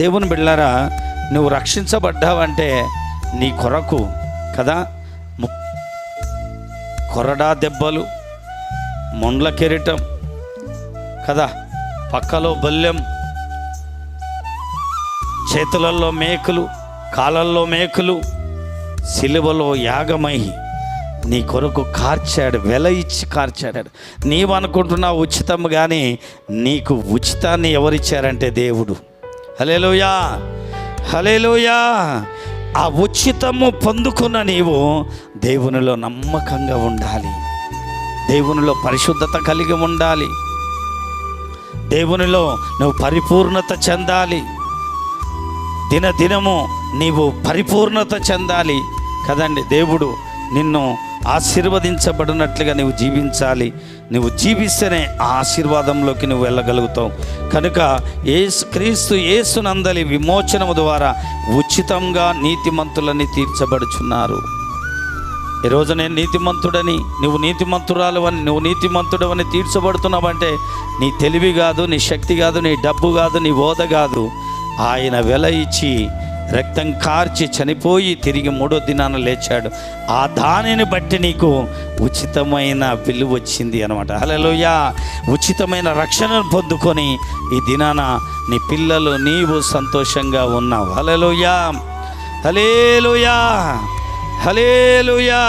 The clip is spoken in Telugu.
దేవుని బిళ్ళారా నువ్వు రక్షించబడ్డావంటే నీ కొరకు కదా? కొరడా దెబ్బలు మొండ్ల కెరటం కదా? పక్కలో బల్యం చేతులలో మేకులు కాలల్లో మేకులు సిలువలో యాగమై నీ కొరకు కార్చాడు వెల ఇచ్చి కార్చాడు నీవనుకుంటున్నావు ఉచితం కానీ నీకు ఉచితాన్ని ఎవరిచ్చారంటే దేవుడు. హలేలుయా హలేలుయా ఆ ఉచితము పొందుకున్న నీవు దేవునిలో నమ్మకంగా ఉండాలి. దేవునిలో పరిశుద్ధత కలిగి ఉండాలి. దేవునిలో నువ్వు పరిపూర్ణత చెందాలి. దినదినము నీవు పరిపూర్ణత చెందాలి. కదండి దేవుడు నిన్ను ఆశీర్వదించబడినట్లుగా నువ్వు జీవించాలి. నువ్వు జీవిస్తేనే ఆ ఆశీర్వాదంలోకి నువ్వు వెళ్ళగలుగుతావు. కనుక ఏసు క్రీస్తు ఏసునందలి విమోచనము ద్వారా ఉచితంగా నీతిమంతులని తీర్చబడుచున్నారు. ఈరోజు నేను నీతిమంతుడని నువ్వు నీతిమంతురాలు అని నువ్వు నీతిమంతుడు అని తీర్చబడుతున్నావంటే నీ తెలివి కాదు నీ శక్తి కాదు నీ డబ్బు కాదు నీ ఓద కాదు. ఆయన వెల ఇచ్చి రక్తం కార్చి చనిపోయి తిరిగి మూడో దినాన లేచాడు. ఆ దానిని బట్టి నీకు ఉచితమైన విలువ వచ్చింది అనమాట హలోయా ఉచితమైన రక్షణను పొందుకొని ఈ దినాన నీ పిల్లలు నీవు సంతోషంగా ఉన్నావు. హలోయా హలేలుయా హలేలుయా